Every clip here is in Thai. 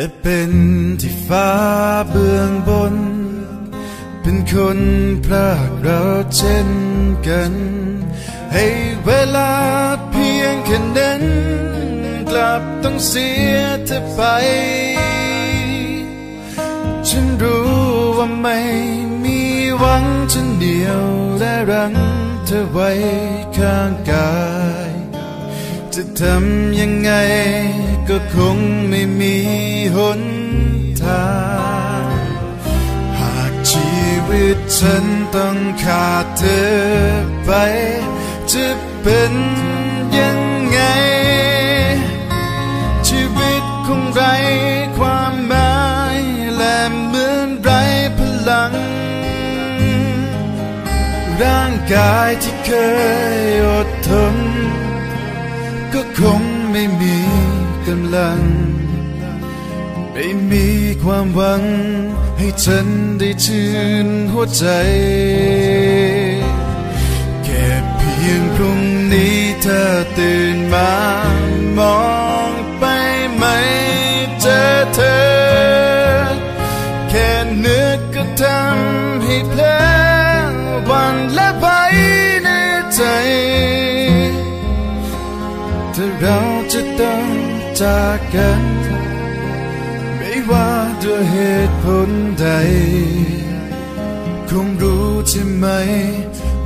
และเป็นที่ฟ้าเบื้องบน เป็นคนพรากเราเช่นกัน ให้เวลาเพียงแค่นั้นกลับต้องเสียเธอไป ฉันรู้ว่าไม่มีหวังฉันเดียวและรังเธอไว้ข้างกาย จะทำยังไง ก็คงไม่มีหนทาง หากชีวิตฉันต้องขาดเธอไป จะเป็นยังไง ชีวิตคงไร้ความหมายและเหมือนไร้พลัง ร่างกายที่เคยอดทนก็คงไม่มี กำลัง ไม่มีความหวัง ให้ฉันได้ชื่นหัวใจ แค่เพียงพรุ่งนี้เธอตื่นมามองไปไม่เจอเธอ แค่นึกก็ทำให้เพลอหวันและไปในใจถ้าเรา จากกัน ไม่ว่าด้วยเหตุผลใด คงรู้ใช่ไหม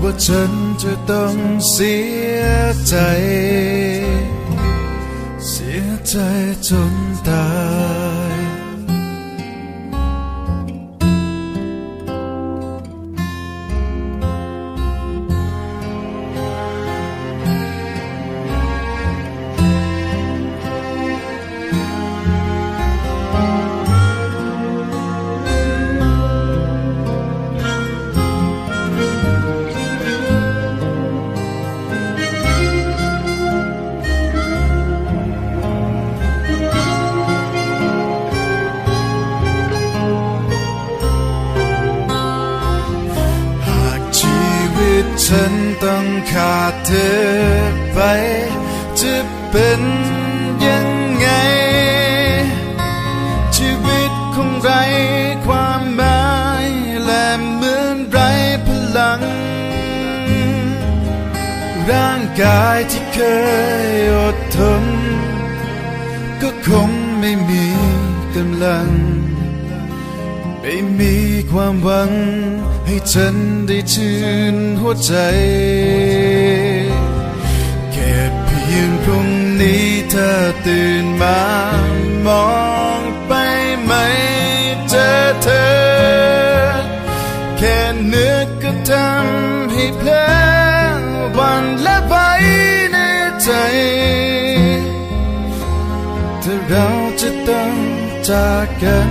ว่าฉันจะต้องเสียใจ เสียใจจน ฉันต้องขาดเธอไป จะเป็นยังไง ชีวิตคงไรความหมายและเหมือนไรพลัง ร่างกายที่เคยอดทนก็คงไม่มีกำลัง ไม่มีความหวังให้ฉันได้ชื่นหัวใจ แค่เพียงพรุ่งนี้เธอตื่นมามองไปไม่เจอเธอ แค่นึกก็ทำให้เพลอหวันและไปในใจถ้าเราจะต้องจากกัน